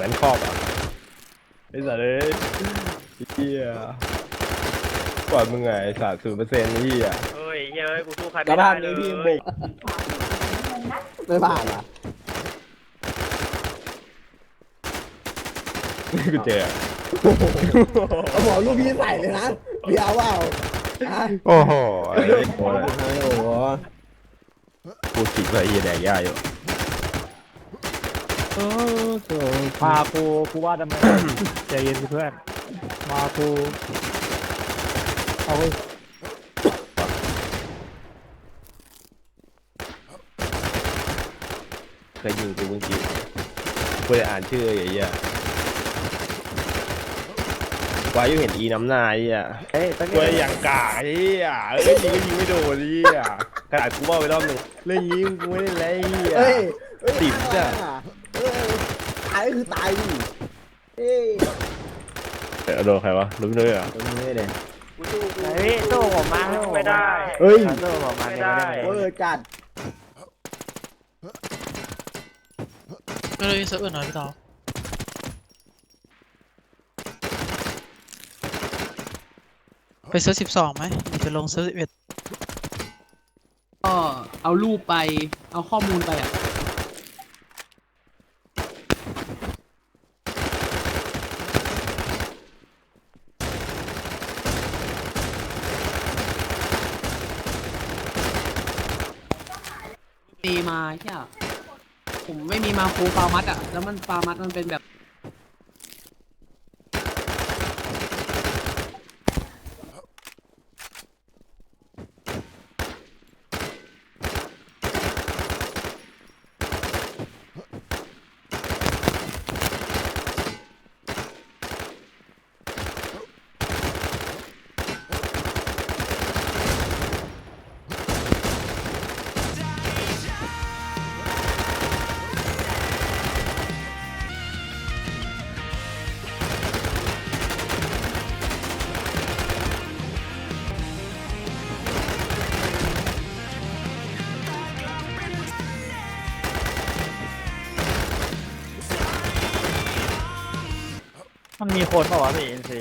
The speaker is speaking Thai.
เมือนครอบอะไอ้สัตว์เลยเฮียกว่ามึงไงอ้สัตว์ศูนย์เปอร์เซ็นต์นี่อะเฮ้ยเฮ้ยกูสู้ใครกระไม่ได้านเลนี้ยพี่บุกไม่ผ่านเหรอ่กูเจอเอาหมอลูกพี่ใส่เลยนะพี่เอาเปล่าอะโอ้โหไอ้โคตรโอ้โหกูคิดว่าไอ้เหี้ยแดกยาอยู่ พากูกูว่าทำไม ใจเย็นสิเพื่อน มากูเอาเว้ยเคยยิงกูเมื่อกี้กูเลยอ่านชื่อไอ้เหี้ยไว้อยู่เห็นอีน้ำหน้าไอ้เหี้ยเฮ้ยตั้งกูเลยอย่างกากไอ้เหี้ยเอ้ยยิงก็ยิงไม่โดนไอ้เหี้ยขนาดกูว่าไปรอบหนึ่งเล่นยิงกูไม่ได้เลยไอ้เหี้ยเฮ้ยเฮ้ยติ๋มจ้ะเฮ้ยตายก็คือตายดิเฮ้ยเอ้ยเอาโดนใครวะรู้ไม่รู้เหรอตรงนี้เลยกูสู้กูเฮ้ยสู้ผมมาสู้ผไม่ได้ เฮ้ยสู้ผมมาเนี่ยไม่ได้เออจัดก็เลยเซิร์ฟอื่นหน่อยพี่ต่อไปเซิร์ฟสิบสองไหมหรือจะลงเซิร์ฟสิบเอ็ดก็เอารูปไปเอาข้อมูลไปอะ มีมาใช่ยผมไม่มีมาฟูฟาร์มัดอะ แล้วมันฟาร์มัดมันเป็นแบบ มันมีคนเปล่าวะพี่เอ็นซี